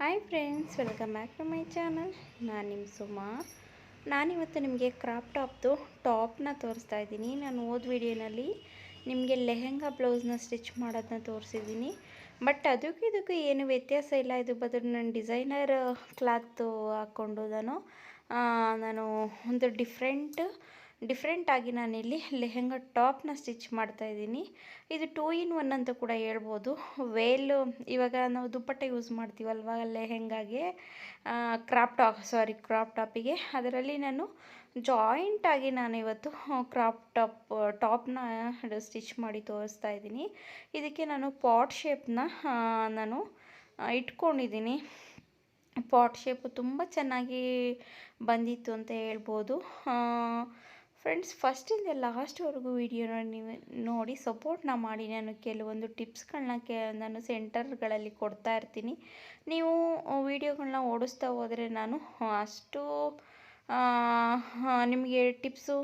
Hi friends welcome back to my channel ನಾನು ನಿಮ್ಮ ಸುಮಾ. ನಾನಿವತ್ತು ನಿಮಗೆ ಕ್ರಾಪ್ ಟಾಪ್ದು ಟಾಪ್ನ ತೋರಿಸ್ತಾ ಇದ್ದೀನಿ. ನಾನು ಓದ್ ವಿಡಿಯೋನಲ್ಲಿ ನಿಮಗೆ ಲೆಹೆಂಗಾ ಬ್ಲೌಸ್ನ ಸ್ಟಿಚ್ ಮಾಡೋದನ್ನ ತೋರಿಸಿದ್ದೀನಿ. ಬಟ್ ಅದಕ್ಕೂ ಇದಕ್ಕೂ ಏನು ವ್ಯತ್ಯಾಸ ಇಲ್ಲ. ಇದು ಬದಲು ನಾನು ಡಿಸೈನರ್ ಕ್ಲಾತ್ ಹಾಕ್ಕೊಂಡು ನಾನು ನಾನು ಒಂದು ಡಿಫ್ರೆಂಟ್ ಡಿಫ್ರೆಂಟಾಗಿ ನಾನಿಲ್ಲಿ ಲೆಹೆಂಗ ಟಾಪ್ನ ಸ್ಟಿಚ್ ಮಾಡ್ತಾ ಇದ್ದೀನಿ. ಇದು ಟೂ ಇನ್ ಒನ್ ಅಂತ ಕೂಡ ಹೇಳ್ಬೋದು. ವೇಲು ಇವಾಗ ನಾವು ದುಪ್ಪಟ್ಟೆ ಯೂಸ್ ಮಾಡ್ತೀವಲ್ವ ಲೆಹೆಂಗಾಗೆ? ಕ್ರಾಪ್ ಟಾಪ್ ಸಾರಿ ಕ್ರಾಪ್ ಟಾಪಿಗೆ ಅದರಲ್ಲಿ ನಾನು ಜಾಯಿಂಟಾಗಿ ನಾನು ಇವತ್ತು ಕ್ರಾಪ್ ಟಾಪ್ ಟಾಪ್ನ ಸ್ಟಿಚ್ ಮಾಡಿ ತೋರಿಸ್ತಾ ಇದ್ದೀನಿ. ಇದಕ್ಕೆ ನಾನು ಪಾಟ್ ಶೇಪ್ನ ನಾನು ಇಟ್ಕೊಂಡಿದ್ದೀನಿ. ಪಾಟ್ ಶೇಪು ತುಂಬ ಚೆನ್ನಾಗಿ ಬಂದಿತ್ತು ಅಂತ ಹೇಳ್ಬೋದು. ಫ್ರೆಂಡ್ಸ್ ಫಸ್ಟಿಂದ ಲಾಸ್ಟ್ವರೆಗೂ ವಿಡಿಯೋನ ನೀವು ನೋಡಿ ಸಪೋರ್ಟ್ನ ಮಾಡಿ. ನಾನು ಕೆಲವೊಂದು ಟಿಪ್ಸ್ಗಳನ್ನ ಕೆ, ನಾನು ಸೆಂಟರ್ಗಳಲ್ಲಿ ಕೊಡ್ತಾ ಇರ್ತೀನಿ. ನೀವು ವಿಡಿಯೋಗಳನ್ನ ಓಡಿಸ್ತಾ ಹೋದರೆ ನಾನು ಅಷ್ಟು ನಿಮಗೆ ಟಿಪ್ಸು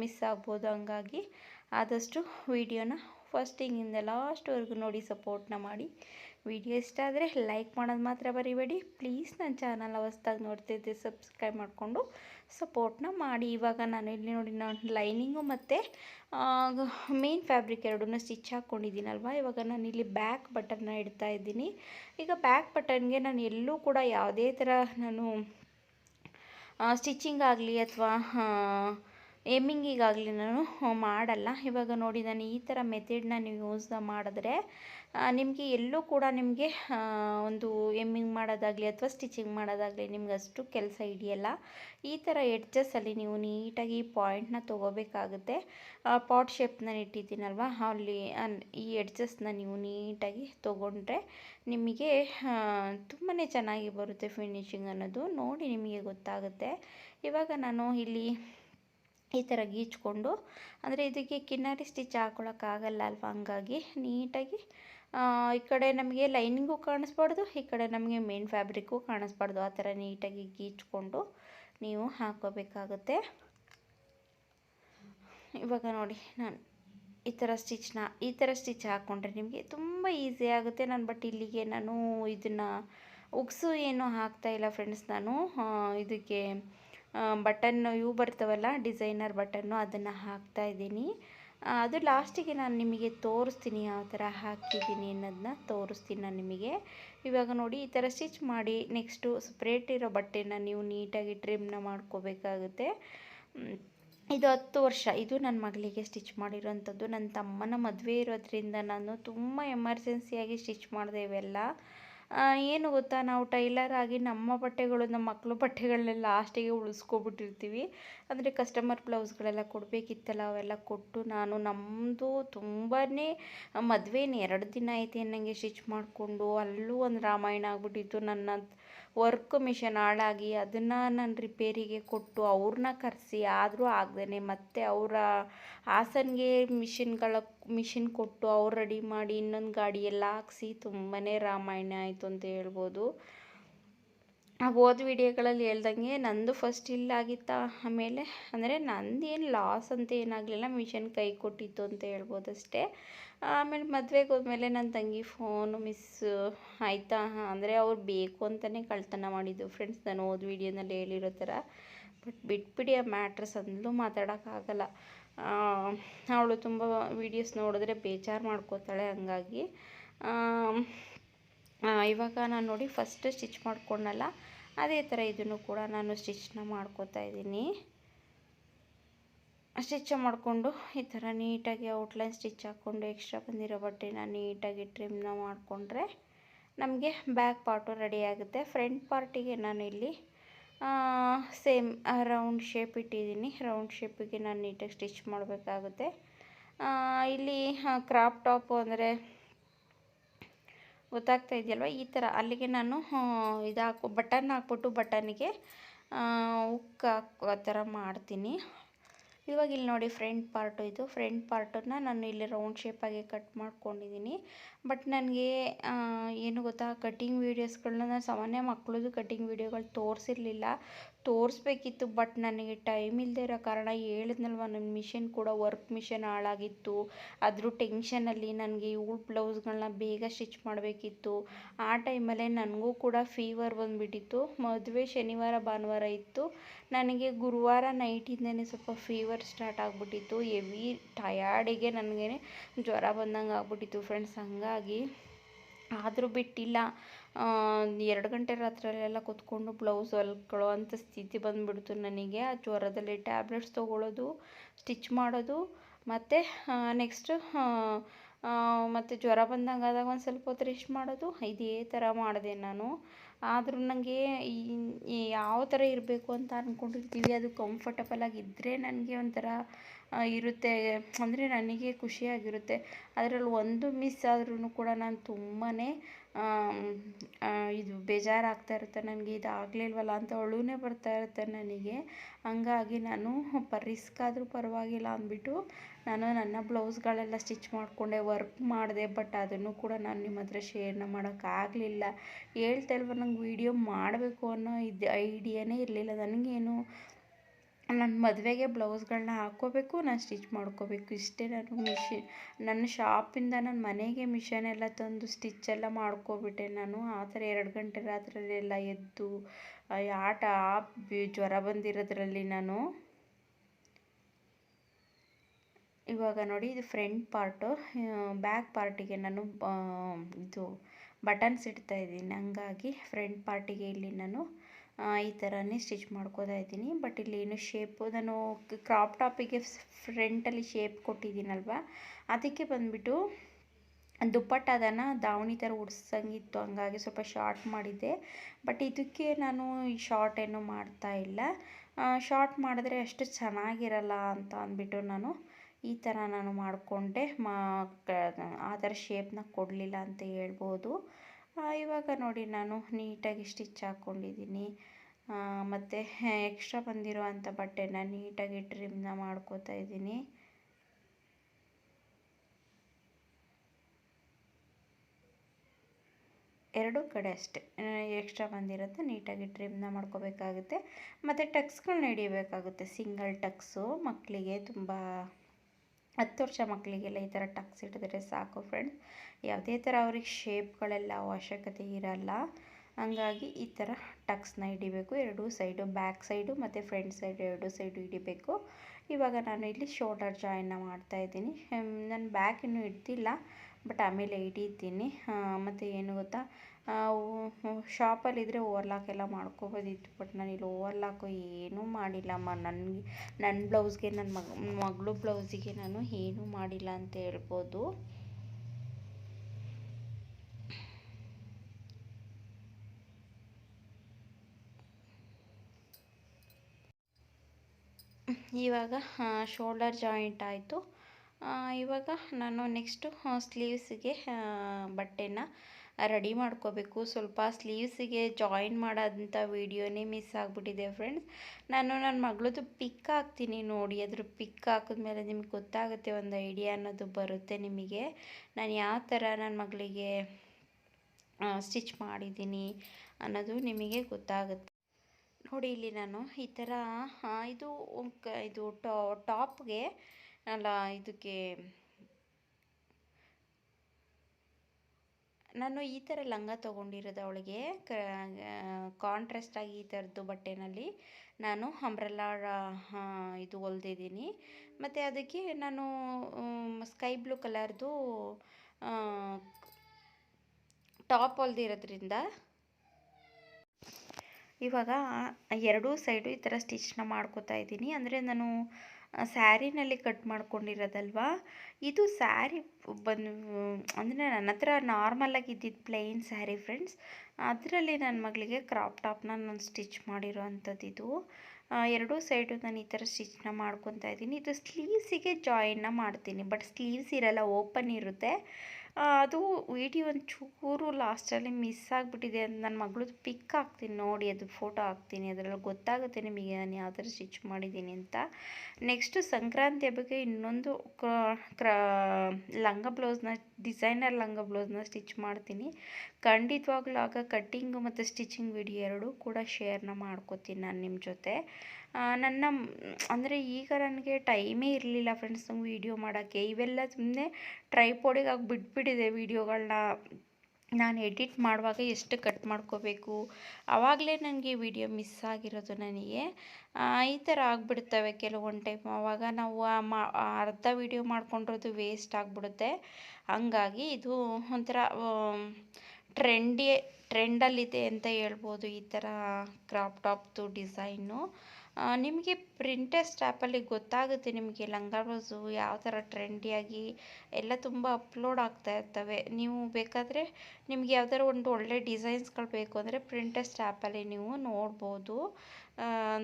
ಮಿಸ್ ಆಗ್ಬೋದು ಹಂಗಾಗಿ ಆದಷ್ಟು ವಿಡಿಯೋನ ಫಸ್ಟಿಂಗಿಂದ ಲಾಸ್ಟ್ವರೆಗೂ ನೋಡಿ ಸಪೋರ್ಟ್ನ ಮಾಡಿ. ವಿಡಿಯೋ ಇಷ್ಟ ಆದರೆ ಲೈಕ್ ಮಾಡೋದು ಮಾತ್ರ ಬರಿಬೇಡಿ ಪ್ಲೀಸ್ ನನ್ನ ಚಾನಲ್ ಹೊಸ್ದಾಗಿ ನೋಡ್ತಿದ್ದೆ ಸಬ್ಸ್ಕ್ರೈಬ್ ಮಾಡಿಕೊಂಡು ಸಪೋರ್ಟ್ನ ಮಾಡಿ. ಇವಾಗ ನಾನು ಇಲ್ಲಿ ನೋಡಿ ನಾನು ಲೈನಿಂಗು ಮತ್ತು ಮೇನ್ ಫ್ಯಾಬ್ರಿಕ್ ಎರಡನ್ನೂ ಸ್ಟಿಚ್ ಹಾಕ್ಕೊಂಡಿದ್ದೀನಲ್ವ? ಇವಾಗ ನಾನು ಇಲ್ಲಿ ಬ್ಯಾಕ್ ಬಟನ್ನ ಇಡ್ತಾ ಇದ್ದೀನಿ. ಈಗ ಬ್ಯಾಕ್ ಬಟನ್ಗೆ ನಾನು ಎಲ್ಲೂ ಕೂಡ ಯಾವುದೇ ಥರ ನಾನು ಸ್ಟಿಚಿಂಗ್ ಆಗಲಿ ಅಥವಾ ಎಮ್ಮಿಂಗಿಗಾಗಲಿ ನಾನು ಮಾಡಲ್ಲ. ಇವಾಗ ನೋಡಿ, ನಾನು ಈ ಥರ ಮೆಥಡ್ನ ನೀವು ಯೂಸ್ ಮಾಡಿದ್ರೆ ನಿಮಗೆ ಎಲ್ಲೂ ಕೂಡ ನಿಮಗೆ ಒಂದು ಎಮ್ಮಿಂಗ್ ಮಾಡೋದಾಗಲಿ ಅಥವಾ ಸ್ಟಿಚಿಂಗ್ ಮಾಡೋದಾಗಲಿ ನಿಮ್ಗೆ ಅಷ್ಟು ಕೆಲಸ ಹಿಡಿಯಲ್ಲ ಈ ಥರ ಎಡ್ಜಸ್ಸಲ್ಲಿ ನೀವು ನೀಟಾಗಿ ಪಾಯಿಂಟ್ನ ತೊಗೋಬೇಕಾಗುತ್ತೆ. ಪಾಟ್ ಶೇಪ್ನ ಇಟ್ಟಿದ್ದೀನಲ್ವ, ಅಲ್ಲಿ ಅಲ್- ಈ ಎಡ್ಜಸ್ನ ನೀವು ನೀಟಾಗಿ ತೊಗೊಂಡ್ರೆ ನಿಮಗೆ ತುಂಬಾ ಚೆನ್ನಾಗಿ ಬರುತ್ತೆ ಫಿನಿಶಿಂಗ್ ಅನ್ನೋದು. ನೋಡಿ ನಿಮಗೆ ಗೊತ್ತಾಗುತ್ತೆ. ಇವಾಗ ನಾನು ಇಲ್ಲಿ ಈ ಥರ ಗೀಚ್ಕೊಂಡು, ಅಂದರೆ ಇದಕ್ಕೆ ಕಿನ್ನಾರಿ ಸ್ಟಿಚ್ ಹಾಕ್ಕೊಳಕ್ಕಾಗಲ್ಲ ಅಲ್ವ? ಹಂಗಾಗಿ ನೀಟಾಗಿ ಈ ಕಡೆ ನಮಗೆ ಲೈನಿಂಗು ಕಾಣಿಸ್ಬಾರ್ದು, ಈ ಕಡೆ ನಮಗೆ ಮೇನ್ ಫ್ಯಾಬ್ರಿಕ್ಕು ಕಾಣಿಸ್ಬಾರ್ದು. ಆ ಥರ ನೀಟಾಗಿ ಗೀಚ್ಕೊಂಡು ನೀವು ಹಾಕೋಬೇಕಾಗುತ್ತೆ. ಇವಾಗ ನೋಡಿ, ನಾನು ಈ ಥರ ಸ್ಟಿಚ್ನ ಈ ಥರ ಸ್ಟಿಚ್ ಹಾಕ್ಕೊಂಡ್ರೆ ನಿಮಗೆ ತುಂಬ ಈಸಿ ಆಗುತ್ತೆ. ನಾನು ಬಟ್ ಇಲ್ಲಿಗೆ ನಾನು ಇದನ್ನು ಉಗ್ಸು ಏನು ಹಾಕ್ತಾ ಇಲ್ಲ ಫ್ರೆಂಡ್ಸ್ ನಾನು ಇದಕ್ಕೆ ಬಟನ್ ಇವು ಬರ್ತಾವಲ್ಲ ಡಿಸೈನರ್ ಬಟನ್ನು ಅದನ್ನು ಹಾಕ್ತಾ ಇದ್ದೀನಿ. ಅದು ಲಾಸ್ಟಿಗೆ ನಾನು ನಿಮಗೆ ತೋರಿಸ್ತೀನಿ ಯಾವ ಥರ ಹಾಕಿದ್ದೀನಿ ಅನ್ನೋದನ್ನ ತೋರಿಸ್ತೀನಿ ನಾನು ನಿಮಗೆ. ಇವಾಗ ನೋಡಿ, ಈ ಥರ ಸ್ಟಿಚ್ ಮಾಡಿ ನೆಕ್ಸ್ಟು ಸ್ಪ್ರೇಟ್ ಇರೋ ಬಟ್ಟೆನ ನೀವು ನೀಟಾಗಿ ಟ್ರಿಮ್ನ ಮಾಡ್ಕೋಬೇಕಾಗುತ್ತೆ. ಇದು ಹತ್ತು ವರ್ಷ, ಇದು ನನ್ನ ಮಗಳಿಗೆ ಸ್ಟಿಚ್ ಮಾಡಿರೋಂಥದ್ದು. ನನ್ನ ತಮ್ಮನ ಮದುವೆ ಇರೋದ್ರಿಂದ ನಾನು ತುಂಬ ಎಮರ್ಜೆನ್ಸಿಯಾಗಿ ಸ್ಟಿಚ್ ಮಾಡಿದೆ ಇವೆಲ್ಲ. ಏನು ಗೊತ್ತಾ? ನಾವು ಟೈಲರ್ ಆಗಿ ನಮ್ಮ ಬಟ್ಟೆಗಳು, ನಮ್ಮ ಮಕ್ಕಳು ಬಟ್ಟೆಗಳನ್ನೆಲ್ಲ ಲಾಸ್ಟಿಗೆ ಉಳಿಸ್ಕೊಬಿಟ್ಟಿರ್ತೀವಿ. ಅಂದರೆ ಕಸ್ಟಮರ್ ಬ್ಲೌಸ್ಗಳೆಲ್ಲ ಕೊಡಬೇಕಿತ್ತಲ್ಲ, ಅವೆಲ್ಲ ಕೊಟ್ಟು ನಾನು ನಮ್ಮದು ತುಂಬಾ ಮದುವೆನ ಎರಡು ದಿನ ಐತೆ ಅನ್ನಂಗೆ ಸ್ಟಿಚ್ ಮಾಡಿಕೊಂಡು, ಅಲ್ಲೂ ಒಂದು ರಾಮಾಯಣ ಆಗಿಬಿಟ್ಟಿತ್ತು ನನ್ನ ವರ್ಕ್ ಮಿಷನ್ ಹಾಳಾಗಿ ಅದನ್ನು ನಾನು ರಿಪೇರಿಗೆ ಕೊಟ್ಟು ಅವ್ರನ್ನ ಕರೆಸಿ ಆದರೂ ಆಗದೇನೆ. ಮತ್ತೆ ಅವರ ಹಾಸನ್ಗೆ ಮಿಷಿನ್ಗಳ ಮಿಷಿನ್ ಕೊಟ್ಟು ಅವ್ರು ರೆಡಿ ಮಾಡಿ ಇನ್ನೊಂದು ಗಾಡಿಯೆಲ್ಲ ಹಾಕಿಸಿ ತುಂಬಾ ರಾಮಾಯಣ ಆಯಿತು ಅಂತ ಹೇಳ್ಬೋದು. ಹೋದ ವಿಡಿಯೋಗಳಲ್ಲಿ ಹೇಳ್ದಂಗೆ ನಂದು ಫಸ್ಟ್ ಇಲ್ಲಾಗಿತ್ತ ಆಮೇಲೆ ಅಂದರೆ ನಂದೇನು ಲಾಸ್ ಅಂತ ಏನಾಗಲಿಲ್ಲ ಮಿಷನ್ ಕೈ ಕೊಟ್ಟಿತ್ತು ಅಂತ ಹೇಳ್ಬೋದು ಅಷ್ಟೇ. ಆಮೇಲೆ ಮದುವೆಗೆ ಹೋದ್ಮೇಲೆ ನನ್ನ ತಂಗಿ ಫೋನು ಮಿಸ್ ಆಯಿತಾ? ಅಂದರೆ ಅವ್ರು ಬೇಕು ಅಂತಲೇ ಕಳ್ತನ ಮಾಡಿದ್ದು. ಫ್ರೆಂಡ್ಸ್ ನಾನು ಹೋದ ವಿಡಿಯೋನಲ್ಲಿ ಹೇಳಿರೋ ಥರ. ಬಟ್ ಬಿಟ್ಬಿಡಿ ಆ ಮ್ಯಾಟ್ರಸ್ ಅಂದಲೂ ಮಾತಾಡೋಕ್ಕಾಗಲ್ಲ. ಅವಳು ತುಂಬ ವೀಡಿಯೋಸ್ ನೋಡಿದ್ರೆ ಬೇಜಾರು ಮಾಡ್ಕೋತಾಳೆ ಹಂಗಾಗಿ. ಇವಾಗ ನಾನು ನೋಡಿ ಫಸ್ಟ್ ಸ್ಟಿಚ್ ಮಾಡ್ಕೊಂಡಲ್ಲ, ಅದೇ ಥರ ಇದನ್ನು ಕೂಡ ನಾನು ಸ್ಟಿಚ್ನ ಮಾಡ್ಕೋತಾ ಇದ್ದೀನಿ. ಸ್ಟಿಚ್ ಮಾಡಿಕೊಂಡು ಈ ಥರ ನೀಟಾಗಿ ಔಟ್ಲೈನ್ ಸ್ಟಿಚ್ ಹಾಕ್ಕೊಂಡು ಎಕ್ಸ್ಟ್ರಾ ಬಂದಿರೋ ಬಟ್ಟೆನ ನೀಟಾಗಿ ಟ್ರಿಮ್ನ ಮಾಡಿಕೊಂಡ್ರೆ ನಮಗೆ ಬ್ಯಾಕ್ ಪಾರ್ಟು ರೆಡಿ ಆಗುತ್ತೆ. ಫ್ರಂಟ್ ಪಾರ್ಟಿಗೆ ನಾನು ಇಲ್ಲಿ ಸೇಮ್ ರೌಂಡ್ ಶೇಪ್ ಇಟ್ಟಿದ್ದೀನಿ. ರೌಂಡ್ ಶೇಪಿಗೆ ನಾನು ನೀಟಾಗಿ ಸ್ಟಿಚ್ ಮಾಡಬೇಕಾಗುತ್ತೆ. ಇಲ್ಲಿ ಕ್ರಾಪ್ ಟಾಪು ಅಂದರೆ ಗೊತ್ತಾಗ್ತಾ ಇದೆಯಲ್ವ? ಈ ಥರ ಅಲ್ಲಿಗೆ ನಾನು ಇದು ಹಾಕೊ ಬಟನ್ ಹಾಕ್ಬಿಟ್ಟು ಬಟನ್ಗೆ ಹುಕ್ ಹಾಕೋ ಥರ ಮಾಡ್ತೀನಿ. ಇವಾಗ ಇಲ್ಲಿ ನೋಡಿ ಫ್ರಂಟ್ ಪಾರ್ಟು ಇದು. ಫ್ರಂಟ್ ಪಾರ್ಟನ್ನು ನಾನು ಇಲ್ಲಿ ರೌಂಡ್ ಶೇಪಾಗಿ ಕಟ್ ಮಾಡ್ಕೊಂಡಿದ್ದೀನಿ ಬಟ್ ನನಗೆ ಏನು ಗೊತ್ತಾ, ಕಟಿಂಗ್ ವೀಡಿಯೋಸ್ಗಳನ್ನ ನಾನು ಸಾಮಾನ್ಯ ಮಕ್ಕಳದು ಕಟ್ಟಿಂಗ್ ವೀಡಿಯೋಗಳು ತೋರಿಸಿರಲಿಲ್ಲ. ತೋರಿಸ್ಬೇಕಿತ್ತು, ಬಟ್ ನನಗೆ ಟೈಮ್ ಇಲ್ಲದೆ ಇರೋ ಕಾರಣ ಹೇಳಿದ್ನಲ್ವ, ನನ್ನ ಮಿಷಿನ್ ಕೂಡ ವರ್ಕ್ ಮಿಷನ್ ಹಾಳಾಗಿತ್ತು. ಅದ್ರ ಟೆನ್ಷನಲ್ಲಿ ನನಗೆ ಇವಳು ಬ್ಲೌಸ್ಗಳನ್ನ ಬೇಗ ಸ್ಟಿಚ್ ಮಾಡಬೇಕಿತ್ತು. ಆ ಟೈಮಲ್ಲೇ ನನಗೂ ಕೂಡ ಫೀವರ್ ಬಂದುಬಿಟ್ಟಿತ್ತು. ಮದುವೆ ಶನಿವಾರ, ಭಾನುವಾರ ಇತ್ತು. ನನಗೆ ಗುರುವಾರ ನೈಟಿಂದಲೇ ಸ್ವಲ್ಪ ಫೀವರ್ ಸ್ಟಾರ್ಟ್ ಆಗಿಬಿಟ್ಟಿತ್ತು. ಎವಿ ಟಯಾರ್ಡಿಗೆ ನನಗೆ ಜ್ವರ ಬಂದಂಗೆ ಆಗ್ಬಿಟ್ಟಿತ್ತು ಫ್ರೆಂಡ್ಸ್ ಹಾಗಾಗಿ ಆದರೂ ಬಿಟ್ಟಿಲ್ಲ. ಎರಡು ಗಂಟೆ ರಾತ್ರಿಯಲ್ಲೆಲ್ಲ ಕೂತ್ಕೊಂಡು ಬ್ಲೌಸ್ ಹೊಲ್ಕೊಳ್ಳೋ ಅಂಥ ಸ್ಥಿತಿ ಬಂದುಬಿಡ್ತು ನನಗೆ. ಆ ಜ್ವರದಲ್ಲಿ ಟ್ಯಾಬ್ಲೆಟ್ಸ್ ತೊಗೊಳ್ಳೋದು ಸ್ಟಿಚ್ ಮಾಡೋದು, ಮತ್ತು ನೆಕ್ಸ್ಟು ಮತ್ತು ಜ್ವರ ಬಂದಂಗೆ ಆದಾಗ ಒಂದು ಸ್ವಲ್ಪ ಹೊತ್ತು ರೆಸ್ಟ್ ಮಾಡೋದು, ಇದೇ ಥರ ಮಾಡಿದೆ ನಾನು. ಆದರೂ ನನಗೆ ಈ ಯಾವ ಥರ ಇರಬೇಕು ಅಂತ ಅಂದ್ಕೊಂಡಿರ್ತೀವಿ ಅದು ಕಂಫರ್ಟಬಲಾಗಿ ಇದ್ದರೆ ನನಗೆ ಒಂಥರ ಇರುತ್ತೆ. ಅಂದರೆ ನನಗೆ ಖುಷಿಯಾಗಿರುತ್ತೆ. ಅದರಲ್ಲಿ ಒಂದು ಮಿಸ್ ಆದ್ರೂ ಕೂಡ ನಾನು ತುಂಬಾ ಇದು ಬೇಜಾರಾಗ್ತಾ ಇರುತ್ತೆ ನನಗೆ ಇದು ಆಗಲಿಲ್ವಲ್ಲ ಅಂತ ಅಳುನೇ ಬರ್ತಾ ಇರುತ್ತೆ ನನಗೆ. ಹಂಗಾಗಿ ನಾನು ರಿಸ್ಕ್ ಆದರೂ ಪರವಾಗಿಲ್ಲ ಅಂದ್ಬಿಟ್ಟು ನಾನು ನನ್ನ ಬ್ಲೌಸ್ಗಳೆಲ್ಲ ಸ್ಟಿಚ್ ಮಾಡಿಕೊಂಡೆ, ವರ್ಕ್ ಮಾಡಿದೆ, ಬಟ್ ಅದನ್ನು ಕೂಡ ನಾನು ನಿಮ್ಮ ಹತ್ರ ಶೇರ್ನ ಮಾಡೋಕ್ಕಾಗಲಿಲ್ಲ ಹೇಳ್ತಾ ಇಲ್ವ, ನಂಗೆ ವೀಡಿಯೋ ಮಾಡಬೇಕು ಅನ್ನೋ ಇದು ಐಡಿಯಾನೇ ಇರಲಿಲ್ಲ. ನನಗೇನು ನನ್ನ ಮದುವೆಗೆ ಬ್ಲೌಸ್ಗಳನ್ನ ಹಾಕ್ಕೋಬೇಕು, ನಾನು ಸ್ಟಿಚ್ ಮಾಡ್ಕೋಬೇಕು. ಇಷ್ಟೇ ನಾನು ಮಿಷಿನ್ ನನ್ನ ಶಾಪಿಂದ ನನ್ನ ಮನೆಗೆ ಮಿಷನ್ ಎಲ್ಲ ತಂದು ಸ್ಟಿಚ್ ಎಲ್ಲ ಮಾಡ್ಕೊಬಿಟ್ಟೆ ನಾನು. ಆ ಥರ ಎರಡು ಗಂಟೆ ರಾತ್ರಿಯೆಲ್ಲ ಎದ್ದು ಆಟ ಜ್ವರ ಬಂದಿರೋದ್ರಲ್ಲಿ ನಾನು. ಇವಾಗ ನೋಡಿ, ಇದು ಫ್ರಂಟ್ ಪಾರ್ಟು. ಬ್ಯಾಕ್ ಪಾರ್ಟಿಗೆ ನಾನು ಇದು ಬಟನ್ಸ್ ಇಡ್ತಾ ಇದ್ದೀನಿ. ಹಂಗಾಗಿ ಫ್ರಂಟ್ ಪಾರ್ಟಿಗೆ ಇಲ್ಲಿ ನಾನು ಈ ಥರನೇ ಸ್ಟಿಚ್ ಮಾಡ್ಕೋತಾ ಇದ್ದೀನಿ. ಬಟ್ ಇಲ್ಲಿ ಏನು ಶೇಪು ನಾನು ಕ್ರಾಪ್ ಟಾಪಿಗೆ ಫ್ರಂಟಲ್ಲಿ ಶೇಪ್ ಕೊಟ್ಟಿದ್ದೀನಲ್ವ? ಅದಕ್ಕೆ ಬಂದುಬಿಟ್ಟು ದುಪ್ಪಟ್ಟದನ್ನು ದಾವಣಿ ಥರ ಉಡ್ಸಂಗಿತ್ತು ಹಂಗಾಗಿ ಸ್ವಲ್ಪ ಶಾರ್ಟ್ ಮಾಡಿದ್ದೆ. ಬಟ್ ಇದಕ್ಕೆ ನಾನು ಶಾರ್ಟ್ ಏನು ಮಾಡ್ತಾ ಇಲ್ಲ. ಶಾರ್ಟ್ ಮಾಡಿದ್ರೆ ಅಷ್ಟು ಚೆನ್ನಾಗಿರಲ್ಲ ಅಂತ ಅಂದ್ಬಿಟ್ಟು ನಾನು ಈ ಥರ ನಾನು ಮಾಡಿಕೊಂಡೆ. ಮಾ ಆ ಥರ ಶೇಪ್ನ ಕೊಡಲಿಲ್ಲ ಅಂತ ಹೇಳ್ಬೋದು. ಇವಾಗ ನೋಡಿ ನಾನು ನೀಟಾಗಿ ಸ್ಟಿಚ್ ಹಾಕ್ಕೊಂಡಿದ್ದೀನಿ ಮತ್ತು ಎಕ್ಸ್ಟ್ರಾ ಬಂದಿರೋ ಅಂಥ ಬಟ್ಟೆನ ನೀಟಾಗಿ ಟ್ರಿಮ್ನ ಮಾಡ್ಕೋತಾ ಇದ್ದೀನಿ. ಎರಡೂ ಕಡೆ ಅಷ್ಟೇ. ಎಕ್ಸ್ಟ್ರಾ ಬಂದಿರುತ್ತೆ, ನೀಟಾಗಿ ಟ್ರಿಮ್ನ ಮಾಡ್ಕೋಬೇಕಾಗುತ್ತೆ. ಮತ್ತು ಟಕ್ಸ್ಗಳನ್ನ ಹಿಡಿಬೇಕಾಗುತ್ತೆ ಸಿಂಗಲ್ ಟಕ್ಸು ಮಕ್ಕಳಿಗೆ ತುಂಬ ಹತ್ತು ವರ್ಷ ಮಕ್ಕಳಿಗೆಲ್ಲ ಈ ಥರ ಟಕ್ಸ್ ಇಟ್ಟಿದ್ರೆ ಸಾಕು ಫ್ರೆಂಡ್ಸ್ ಯಾವುದೇ ಥರ ಅವ್ರಿಗೆ ಶೇಪ್ಗಳೆಲ್ಲ ಅವಶ್ಯಕತೆ ಇರಲ್ಲ. ಹಂಗಾಗಿ ಈ ಥರ ಟಕ್ಸ್ನ ಹಿಡಿಬೇಕು ಎರಡೂ ಸೈಡು ಬ್ಯಾಕ್ ಸೈಡು ಮತ್ತು ಫ್ರಂಟ್ ಸೈಡ್ ಎರಡೂ ಸೈಡು ಹಿಡಿಬೇಕು ಇವಾಗ ನಾನು ಇಲ್ಲಿ ಶೋಲ್ಡರ್ ಜಾಯಿನ್ನ ಮಾಡ್ತಾಯಿದ್ದೀನಿ ನಾನು ಬ್ಯಾಕ್ ಇನ್ನೂ ಹಿಡ್ದಿಲ್ಲ ಬಟ್ ಆಮೇಲೆ ಹಿಡಿತೀನಿ ಮತ್ತು ಏನು ಗೊತ್ತಾ? ಶಾಪಲ್ಲಿದ್ದರೆ ಓವರ್ಲಾಕ್ ಎಲ್ಲ ಮಾಡ್ಕೋಬೋದಿತ್ತು, ಬಟ್ ನಾನು ಇಲ್ಲಿ ಓವರ್ಲಾಕು ಏನೂ ಮಾಡಿಲ್ಲಮ್ಮ. ನನಗೆ ನನ್ನ ಬ್ಲೌಸ್ಗೆ ನನ್ನ ಮಗ, ಮಗಳು ಬ್ಲೌಸಿಗೆ ನಾನು ಏನೂ ಮಾಡಿಲ್ಲ ಅಂತ ಹೇಳ್ಬೋದು. ಇವಾಗ ಶೋಲ್ಡರ್ ಜಾಯಿಂಟ್ ಆಯಿತು. ಇವಾಗ ನಾನು ನೆಕ್ಸ್ಟು ಸ್ಲೀವ್ಸಿಗೆ ಬಟ್ಟೆನ ರೆಡಿ ಮಾಡ್ಕೋಬೇಕು. ಸ್ವಲ್ಪ ಸ್ಲೀವ್ಸಿಗೆ ಜಾಯಿನ್ ಮಾಡೋಂಥ ವೀಡಿಯೋನೇ ಮಿಸ್ ಆಗಿಬಿಟ್ಟಿದೆ ಫ್ರೆಂಡ್ಸ್ ನಾನು ನನ್ನ ಮಗಳದ್ದು ಪಿಕ್ ಹಾಕ್ತೀನಿ ನೋಡಿ. ಅದ್ರ ಪಿಕ್ ಹಾಕಿದ್ಮೇಲೆ ನಿಮ್ಗೆ ಗೊತ್ತಾಗುತ್ತೆ ಒಂದು ಐಡಿಯಾ ಅನ್ನೋದು ಬರುತ್ತೆ ನಿಮಗೆ. ನಾನು ಯಾವ ಥರ ನನ್ನ ಮಗಳಿಗೆ ಸ್ಟಿಚ್ ಮಾಡಿದ್ದೀನಿ ಅನ್ನೋದು ನಿಮಗೆ ಗೊತ್ತಾಗುತ್ತೆ. ನೋಡಿ ಇಲ್ಲಿ ನಾನು ಈ ಥರ ಇದು ಇದು ಟಾಪ್ಗೆ ಅಲ್ಲ, ಇದಕ್ಕೆ ನಾನು ಈ ಥರ ಲಂಗ ತೊಗೊಂಡಿರೋದು ಅವಳಿಗೆ. ಕಾಂಟ್ರಾಸ್ಟಾಗಿ ಈ ಥರದ್ದು ಬಟ್ಟೆನಲ್ಲಿ ನಾನು ಅಂಬ್ರೆಲ್ಲ ಇದು ಹೊಲ್ದಿದ್ದೀನಿ. ಮತ್ತು ಅದಕ್ಕೆ ನಾನು ಸ್ಕೈ ಬ್ಲೂ ಕಲರ್ದು ಟಾಪ್ ಹೊಲ್ದಿರೋದ್ರಿಂದ ಇವಾಗ ಎರಡೂ ಸೈಡು ಈ ಥರ ಸ್ಟಿಚ್ನ ಮಾಡ್ಕೋತಾ ಇದ್ದೀನಿ. ಅಂದರೆ ನಾನು ಸ್ಯಾರಿನಲ್ಲಿ ಕಟ್ ಮಾಡ್ಕೊಂಡಿರೋದಲ್ವಾ? ಇದು ಸ್ಯಾರಿ ಬಂದು ಅಂದರೆ ನನ್ನ ಹತ್ರ ನಾರ್ಮಲಾಗಿ ಇದ್ದಿದ್ದು ಪ್ಲೈನ್ ಸ್ಯಾರಿ ಫ್ರೆಂಡ್ಸ್. ಅದರಲ್ಲಿ ನನ್ನ ಮಗಳಿಗೆ ಕ್ರಾಪ್ ಟಾಪ್ನ ನಾನು ಸ್ಟಿಚ್ ಮಾಡಿರೋ ಅಂಥದ್ದು ಇದು. ಎರಡೂ ಸೈಡು ನಾನು ಈ ಥರ ಸ್ಟಿಚ್ನ ಮಾಡ್ಕೊತಾ ಇದ್ದೀನಿ. ಇದು ಸ್ಲೀವ್ಸಿಗೆ ಜಾಯಿನ್ನ ಮಾಡ್ತೀನಿ. ಬಟ್ ಸ್ಲೀವ್ಸ್ ಇರಲ್ಲ, ಓಪನ್ ಇರುತ್ತೆ. ಅದು ವಿಡಿಯೋ ಒಂಚೂರು ಲಾಸ್ಟಲ್ಲಿ ಮಿಸ್ ಆಗಿಬಿಟ್ಟಿದೆ ನನ್ನ ಮಗಳದ್ದು ಪಿಕ್ ಹಾಕ್ತೀನಿ ನೋಡಿ, ಅದು ಫೋಟೋ ಹಾಕ್ತೀನಿ, ಅದರಲ್ಲಿ ಗೊತ್ತಾಗುತ್ತೆ ನಿಮಗೆ ನಾನು ಯಾವ ಸ್ಟಿಚ್ ಮಾಡಿದ್ದೀನಿ ಅಂತ. ನೆಕ್ಸ್ಟು ಸಂಕ್ರಾಂತಿ ಹಬ್ಬಕ್ಕೆ ಇನ್ನೊಂದು ಕ್ರ ಲಂಗ ಬ್ಲೌಸ್ನ, ಡಿಸೈನರ್ ಲಂಗ ಬ್ಲೌಸ್ನ ಸ್ಟಿಚ್ ಮಾಡ್ತೀನಿ. ಖಂಡಿತವಾಗ್ಲೂ ಆಗ ಕಟ್ಟಿಂಗು ಮತ್ತು ಸ್ಟಿಚಿಂಗ್ ವಿಡಿಯೋ ಎರಡೂ ಕೂಡ ಶೇರ್ನ ಮಾಡ್ಕೋತೀನಿ ನಾನು ನಿಮ್ಮ ಜೊತೆ. ನನ್ನ ಅಂದರೆ ಈಗ ನನಗೆ ಟೈಮೇ ಇರಲಿಲ್ಲ ಫ್ರೆಂಡ್ಸ್ ನಂಗೆ ವೀಡಿಯೋ ಮಾಡೋಕ್ಕೆ. ಇವೆಲ್ಲ ಸುಮ್ಮನೆ ಟ್ರೈಪೋಡಿಗೆ ಆಗಿ ಬಿಟ್ಬಿಟ್ಟಿದೆ ವೀಡಿಯೋಗಳನ್ನ ನಾನು ಎಡಿಟ್ ಮಾಡುವಾಗ ಎಷ್ಟು ಕಟ್ ಮಾಡ್ಕೋಬೇಕು? ಆವಾಗಲೇ ನನಗೆ ವಿಡಿಯೋ ಮಿಸ್ ಆಗಿರೋದು ನನಗೆ. ಈ ಥರ ಆಗಿಬಿಡ್ತವೆ ಕೆಲವೊಂದು ಟೈಮ್ ಆವಾಗ ನಾವು ಅರ್ಧ ವಿಡಿಯೋ ಮಾಡ್ಕೊಂಡಿರೋದು ವೇಸ್ಟ್ ಆಗಿಬಿಡುತ್ತೆ. ಹಂಗಾಗಿ ಇದು ಒಂಥರ ಟ್ರೆಂಡಿ ಟ್ರೆಂಡಲ್ಲಿದೆ ಅಂತ ಹೇಳ್ಬೋದು ಈ ಥರ ಕ್ರಾಪ್ ಟಾಪ್ದು ಡಿಸೈನು. ನಿಮಗೆ ಪ್ರಿಂಟೆಸ್ಟ್ ಆ್ಯಪಲ್ಲಿ ಗೊತ್ತಾಗುತ್ತೆ ನಿಮಗೆ ಲಂಗ ಬ್ಲೌಸು ಯಾವ ಥರ ಟ್ರೆಂಡಿಯಾಗಿ ಎಲ್ಲ ತುಂಬ ಅಪ್ಲೋಡ್ ಆಗ್ತಾ ಇರ್ತವೆ. ನೀವು ಬೇಕಾದರೆ ನಿಮ್ಗೆ ಯಾವ್ದಾದ್ರು ಒಂದು ಒಳ್ಳೆ ಡಿಸೈನ್ಸ್ಗಳು ಬೇಕು ಅಂದರೆ ಪ್ರಿಂಟೆಸ್ಟ್ ಆ್ಯಪಲ್ಲಿ ನೀವು ನೋಡ್ಬೋದು.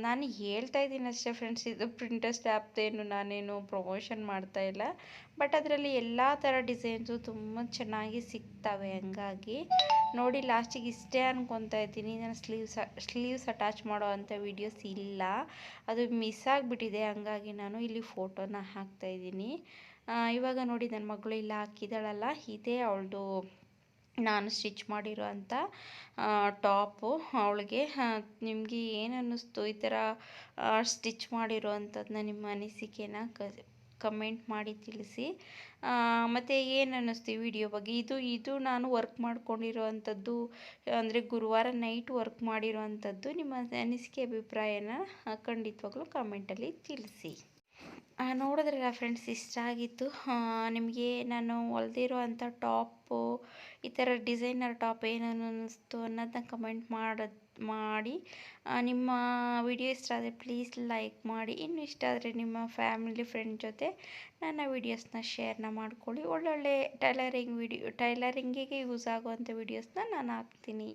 ನಾನು ಹೇಳ್ತಾ ಇದ್ದೀನಿ ಅಷ್ಟೇ ಫ್ರೆಂಡ್ಸ್ ಇದು ಪ್ರಿಂಟೆಸ್ಟ್ ಆ್ಯಪ್ದೇನು ನಾನೇನು ಪ್ರಮೋಷನ್ ಮಾಡ್ತಾ ಇಲ್ಲ. ಬಟ್ ಅದರಲ್ಲಿ ಎಲ್ಲ ಥರ ಡಿಸೈನ್ಸು ತುಂಬ ಚೆನ್ನಾಗಿ ಸಿಗ್ತವೆ ಹಂಗಾಗಿ. ನೋಡಿ, ಲಾಸ್ಟಿಗೆ ಇಷ್ಟೇ ಅನ್ಕೊತಾ ಇದ್ದೀನಿ. ನಾನು ಸ್ಲೀವ್ಸ್ ಸ್ಲೀವ್ಸ್ ಅಟ್ಯಾಚ್ ಮಾಡೋ ಅಂಥ ವೀಡಿಯೋಸ್ ಇಲ್ಲ. ಅದು ಮಿಸ್ ಆಗಿಬಿಟ್ಟಿದೆ, ಹಂಗಾಗಿ ನಾನು ಇಲ್ಲಿ ಫೋಟೋನ ಹಾಕ್ತಾ ಇದ್ದೀನಿ. ಇವಾಗ ನೋಡಿ, ನನ್ನ ಮಗಳು ಇಲ್ಲ ಹಾಕಿದಾಳಲ್ಲ ಇದೇ ಅವಳದು, ನಾನು ಸ್ಟಿಚ್ ಮಾಡಿರೋ ಅಂಥ ಟಾಪು ಅವಳಿಗೆ. ನಿಮಗೆ ಏನು ಅನ್ನಿಸ್ತು ಈ ಥರ ಸ್ಟಿಚ್ ಮಾಡಿರೋ ಅಂಥದ್ದನ್ನ ನಿಮ್ಮ ಅನಿಸಿಕೆನ ಕ ಕಮೆಂಟ್ ಮಾಡಿ ತಿಳಿಸಿ. ಮತ್ತು ಏನು ಅನ್ನಿಸ್ತು ವಿಡಿಯೋ ಬಗ್ಗೆ? ಇದು ಇದು ನಾನು ವರ್ಕ್ ಮಾಡ್ಕೊಂಡಿರೋವಂಥದ್ದು ಅಂದರೆ ಗುರುವಾರ ನೈಟ್ ವರ್ಕ್ ಮಾಡಿರೋ ಅಂಥದ್ದು ನಿಮ್ಮ ಅನಿಸಿಕೆ ಅಭಿಪ್ರಾಯನ ಖಂಡಿತವಾಗ್ಲೂ ಕಮೆಂಟಲ್ಲಿ ತಿಳಿಸಿ. ನೋಡಿದ್ರಲ್ಲ ಫ್ರೆಂಡ್ಸ್ ಇಷ್ಟ ಆಗಿತ್ತು. ನಿಮಗೆ ನಾನು ಹೊಲ್ದಿರೋ ಅಂಥ ಟಾಪು ಈ ಥರ ಡಿಸೈನರ್ ಟಾಪ್ ಏನೇನು ಅನ್ನಿಸ್ತು ಅನ್ನೋದನ್ನ ಕಮೆಂಟ್ ಮಾಡೋದು ಮಾಡಿ ನಿಮ್ಮ ವಿಡಿಯೋ ಇಷ್ಟ ಆದರೆ ಪ್ಲೀಸ್ ಲೈಕ್ ಮಾಡಿ. ಇನ್ನು ಇಷ್ಟ ಆದರೆ ನಿಮ್ಮ ಫ್ಯಾಮಿಲಿ ಫ್ರೆಂಡ್ ಜೊತೆ ನನ್ನ ವೀಡಿಯೋಸ್ನ ಶೇರ್ನ ಮಾಡ್ಕೊಳ್ಳಿ. ಒಳ್ಳೊಳ್ಳೆ ಟೈಲರಿಂಗ್ ವಿಡಿಯೋ ಟೈಲರಿಂಗಿಗೆ ಯೂಸ್ ಆಗುವಂಥ ವೀಡಿಯೋಸ್ನ ನಾನು ಹಾಕ್ತೀನಿ.